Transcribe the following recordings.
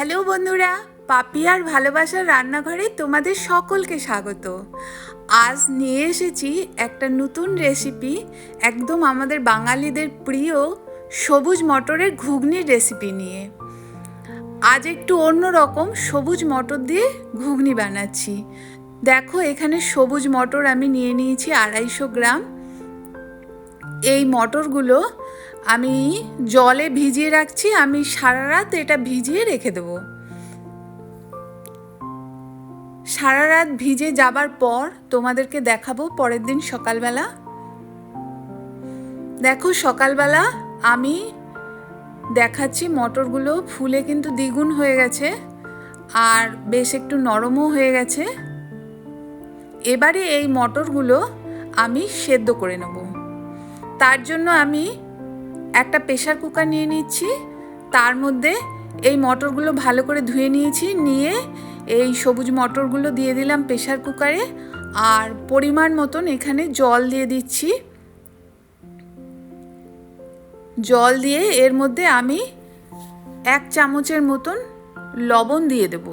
Hello বন্ধুরা পাপি আর ভালোবাসার রান্নাঘরে তোমাদের সকলকে স্বাগত। আজ নিয়ে এসেছি একটা নতুন রেসিপি, একদম আমাদের বাঙালিদের প্রিয় সবুজ মটরের ঘুগনির রেসিপি নিয়ে। আজ একটু অন্য রকম সবুজ মটর দিয়ে ঘুগনি বানাচ্ছি। দেখো, এখানে সবুজ মটর আমি নিয়ে নিয়েছি আড়াইশো গ্রাম। এই মটরগুলো আমি জলে ভিজিয়ে রাখছি, আমি সারা রাত এটা ভিজিয়ে রেখে দেবো। সারা রাত ভিজে যাবার পর তোমাদেরকে দেখাবো পরের দিন সকালবেলা। দেখো সকালবেলা আমি দেখাচ্ছি মটরগুলো, ফুলে কিন্তু দ্বিগুণ হয়ে গেছে আর বেশ একটু নরমও হয়ে গেছে। এবারে এই মটরগুলো আমি সেদ্ধ করে নেব। তার জন্য আমি একটা প্রেশার কুকার নিয়ে নিচ্ছি, তার মধ্যে এই মটরগুলো ভালো করে ধুয়ে নিয়েছি, নিয়ে এই সবুজ মটরগুলো দিয়ে দিলাম প্রেশার কুকারে আর পরিমাণ মতন এখানে জল দিয়ে দিচ্ছি। জল দিয়ে এর মধ্যে আমি এক চামচের মতন লবণ দিয়ে দেব।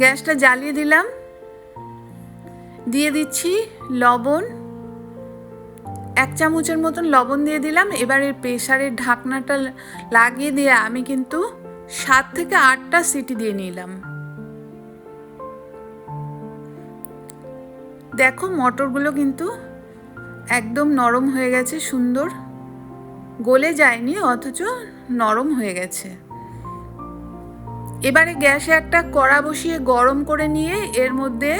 গ্যাসটা জ্বালিয়ে দিলাম। দিয়ে দিচ্ছি লবণ। এক চামচের মতন লবণ দিয়ে দিলাম। এবার এর প্রেশারের ঢাকনাটা লাগিয়ে দিয়ে আমি কিন্তু সাত থেকে আটটা সিটি দিয়ে নিলাম। দেখো মটরগুলো কিন্তু একদম নরম হয়ে গেছে, সুন্দর। গলে যায়নি, অথচ নরম হয়ে গেছে। এবারে গ্যাসে একটা কড়া বসিয়ে গরম করে নিয়ে এর মধ্যে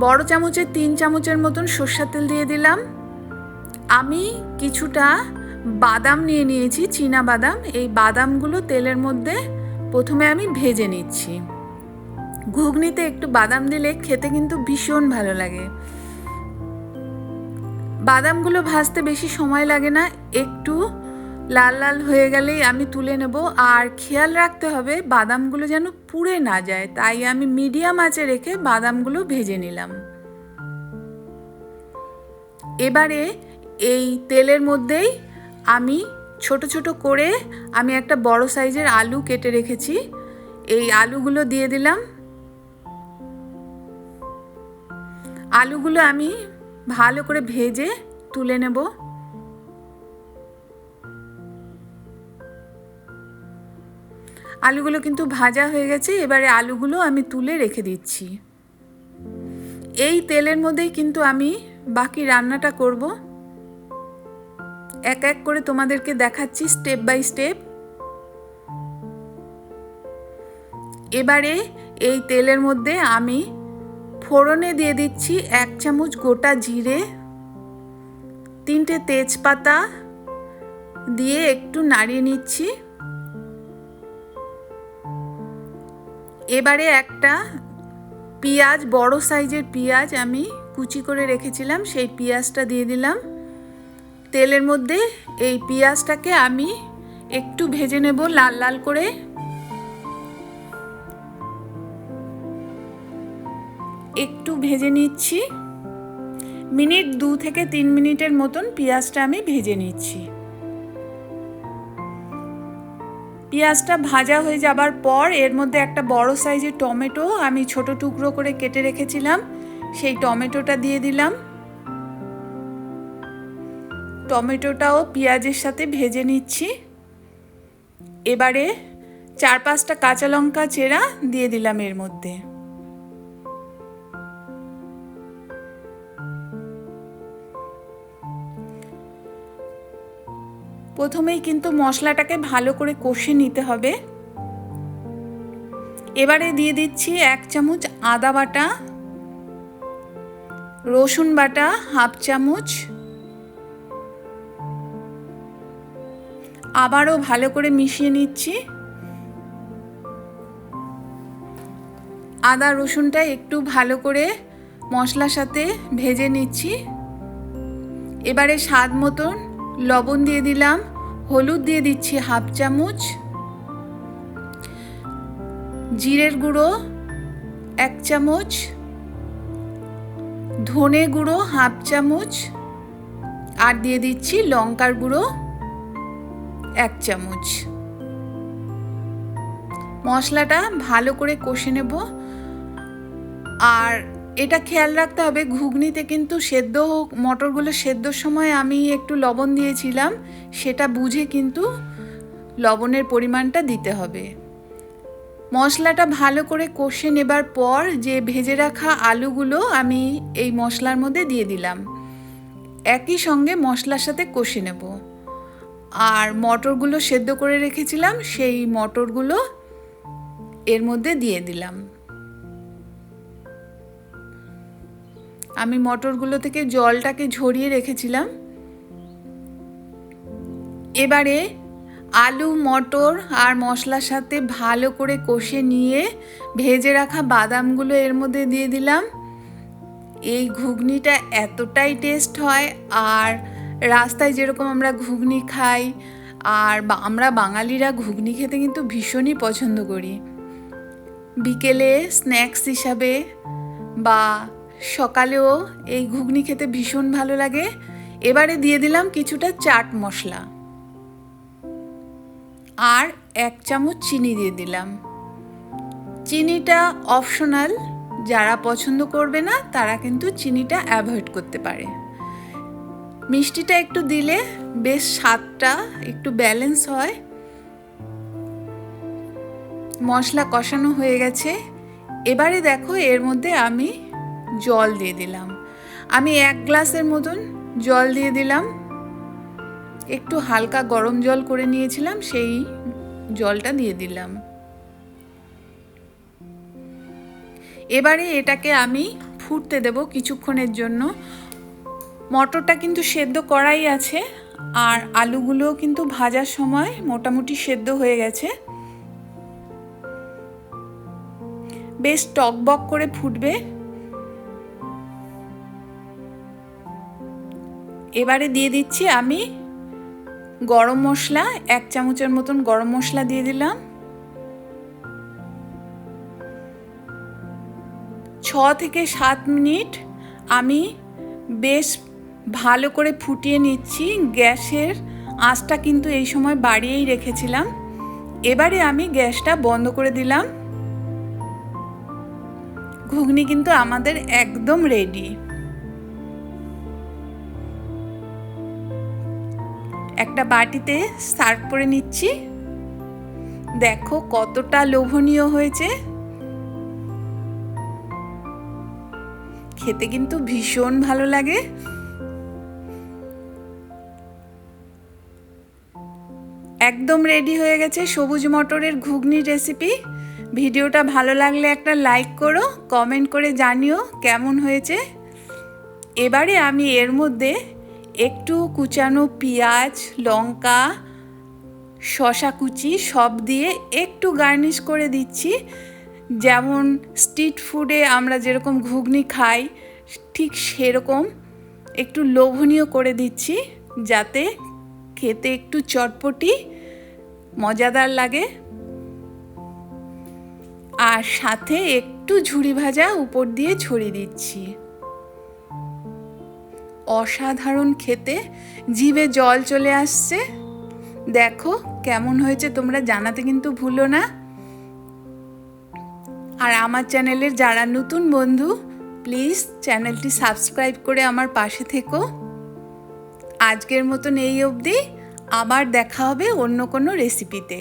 বড় চামচের তিন চামচের মতন সর্ষার তেল দিয়ে দিলাম। আমি কিছুটা বাদাম নিয়ে নিয়েছি, চীনা বাদাম। এই বাদামগুলো তেলের মধ্যে প্রথমে আমি ভেজে নিচ্ছি। ঘুগনিতে একটু বাদাম দিলে খেতে কিন্তু ভীষণ ভালো লাগে। বাদামগুলো ভাজতে বেশি সময় লাগে না, একটু লাল লাল হয়ে গেলেই আমি তুলে নেব। আর খেয়াল রাখতে হবে, বাদামগুলো যেন পুড়ে না যায়, তাই আমি মিডিয়াম আঁচে রেখে বাদামগুলো ভেজে নিলাম। এবারে এই তেলের মধ্যেই আমি ছোট ছোট করে আমি একটা বড় সাইজের আলু কেটে রেখেছি। এই আলুগুলো দিয়ে দিলাম। আলুগুলো আমি ভালো করে ভেজে তুলে নেব। আলুগুলো কিন্তু ভাজা হয়ে গেছে, এবারে আলুগুলো আমি তুলে রেখে দিচ্ছি। এই তেলের মধ্যেই কিন্তু আমি বাকি রান্নাটা করব। এক এক করে তোমাদেরকে দেখাচ্ছি স্টেপ বাই স্টেপ। এবারে এই তেলের মধ্যে আমি ফোড়নে দিয়ে দিচ্ছি এক চামচ গোটা জিরে, তিনটে তেজপাতা দিয়ে একটু নাড়িয়ে নিচ্ছি। এবারে একটা পেঁয়াজ, বড় সাইজের পেঁয়াজ আমি কুচি করে রেখেছিলাম, সেই পেঁয়াজটা দিয়ে দিলাম। তেলের মধ্যে এই পেঁয়াজটাকে আমি একটু ভেজে নেব লাল লাল করে। একটু ভেজে নিচ্ছি। মিনিট দু থেকে তিন মিনিটের মতন পেঁয়াজটা আমি ভেজে নিচ্ছি। পেঁয়াজটা ভাজা হয়ে যাবার পর এর মধ্যে একটা বড় সাইজের টমেটো আমি ছোট টুকরো করে কেটে রেখেছিলাম। সেই টমেটোটা দিয়ে দিলাম। টমেটোটাও পেঁয়াজের সাথে ভেজে নিচ্ছি। এবারে চার পাঁচটা কাঁচা লঙ্কা চেরা দিয়ে দিলাম এর মধ্যে। প্রথমেই কিন্তু মশলাটাকে ভালো করে কষে নিতে হবে। এবারে দিয়ে দিচ্ছি এক চামচ আদা বাটা, রসুন বাটা, হাফ চামচ আবারও ভালো করে মিশিয়ে নিচ্ছি। আদা, রসুনটা একটু ভালো করে মশলার সাথে ভেজে নিচ্ছি। এবারে স্বাদ মতন লবণ দিয়ে দিলাম, হলুদ দিয়ে দিচ্ছি হাফ চামচ। জিরের গুঁড়ো এক চামচ। ধনে গুঁড়ো হাফ চামচ। আর দিয়ে দিচ্ছি লঙ্কার গুঁড়ো এক চামচ। মশলাটা ভালো করে কষে নেব। আর এটা খেয়াল রাখতে হবে, ঘুগনিতে কিন্তু সেদ্ধ মটরগুলো সেদ্ধর সময় আমি একটু লবণ দিয়েছিলাম, সেটা বুঝে কিন্তু লবণের পরিমাণটা দিতে হবে। মশলাটা ভালো করে কষে নেবার পর যে ভেজে রাখা আলুগুলো আমি এই মশলার মধ্যে দিয়ে দিলাম। একই সঙ্গে মশলার সাথে কষে নেব। আর মটরগুলো সেদ্ধ করে রেখেছিলাম, সেই মটরগুলো এর মধ্যে দিয়ে দিলাম। আমি মটরগুলো থেকে জলটাকে ঝরিয়ে রেখেছিলাম। এবারে আলু, মটর আর মশলার সাথে ভালো করে কষে নিয়ে ভেজে রাখা বাদামগুলো এর মধ্যে দিয়ে দিলাম। এই ঘুগনিটা এতটাই টেস্ট হয় আর রাস্তায় যেরকম আমরা ঘুগনি খাই, আর আমরা বাঙালিরা ঘুগনি খেতে কিন্তু ভীষণই পছন্দ করি। বিকেলে স্ন্যাক্স হিসাবে বা সকালেও এই ঘুগনি খেতে ভীষণ ভালো লাগে। এবারে দিয়ে দিলাম কিছুটা চাট মশলা। আর এক চামচ চিনি দিয়ে দিলাম। চিনিটা অপশনাল, যারা পছন্দ করবে না, তারা কিন্তু চিনিটা অ্যাভয়েড করতে পারে। মিষ্টিটা একটু দিলে বেশ স্বাদটা একটু ব্যালেন্স হয়। মশলা কষানো হয়ে গেছে। এবারে দেখো এর মধ্যে আমি জল দিয়ে দিলাম। আমি এক গ্লাসের মতন জল দিয়ে দিলাম। একটু হালকা গরম জল করে নিয়েছিলাম, সেই জলটা দিয়ে দিলাম। এবারে এটাকে আমি ফুটতে দেব কিছুক্ষণের জন্য। মটরটা কিন্তু সেদ্ধ করাই আছে, আর আলুগুলোও কিন্তু ভাজার সময় মোটামুটি সেদ্ধ হয়ে গেছে। বেশ টকবক করে ফুটবে। এবারে দিয়ে দিচ্ছি আমি গরম মশলা, এক চামচের মতন গরম মশলা দিয়ে দিলাম। ছ থেকে সাত মিনিট আমি বেশ ভালো করে ফুটিয়ে নিচ্ছি। গ্যাসের আঁচটা কিন্তু এই সময় বাড়িয়েই রেখেছিলাম। এবারে আমি গ্যাসটা বন্ধ করে দিলাম। ঘুগনি কিন্তু আমাদের একদম রেডি একটা বাটিতে সার্ভ করে নিচ্ছি। দেখো কতটা লোভনীয় হয়েছে। খেতে কিন্তু ভীষণ ভালো লাগে। একদম রেডি হয়ে গেছে সবুজ মটরের ঘুগনি রেসিপি ভিডিওটা ভালো লাগলে একটা লাইক করো কমেন্ট করে জানিও কেমন হয়েছে। এবারে আমি এর মধ্যে একটু কুচানো পেঁয়াজ, লঙ্কা শশা কুচি সব দিয়ে একটু গার্নিশ করে দিচ্ছি। যেমন স্ট্রিট ফুডে আমরা যেরকম ঘুগনি খাই, ঠিক সেরকম একটু লোভনীয় করে দিচ্ছি, যাতে খেতে একটু চটপটি মজাদার লাগে। আর সাথে একটু ঝুড়ি ভাজা উপর দিয়ে ছড়িয়ে দিচ্ছি। অসাধারণ খেতে, জিভে জল চলে আসছে। দেখো কেমন হয়েছে, তোমরা জানাতে কিন্তু ভুলো না। আর আমার চ্যানেলের যারা নতুন বন্ধু, প্লিজ চ্যানেলটি সাবস্ক্রাইব করে আমার পাশে থেকো। আজকের মতন এই অবধি। আবার দেখা হবে অন্য কোনো রেসিপিতে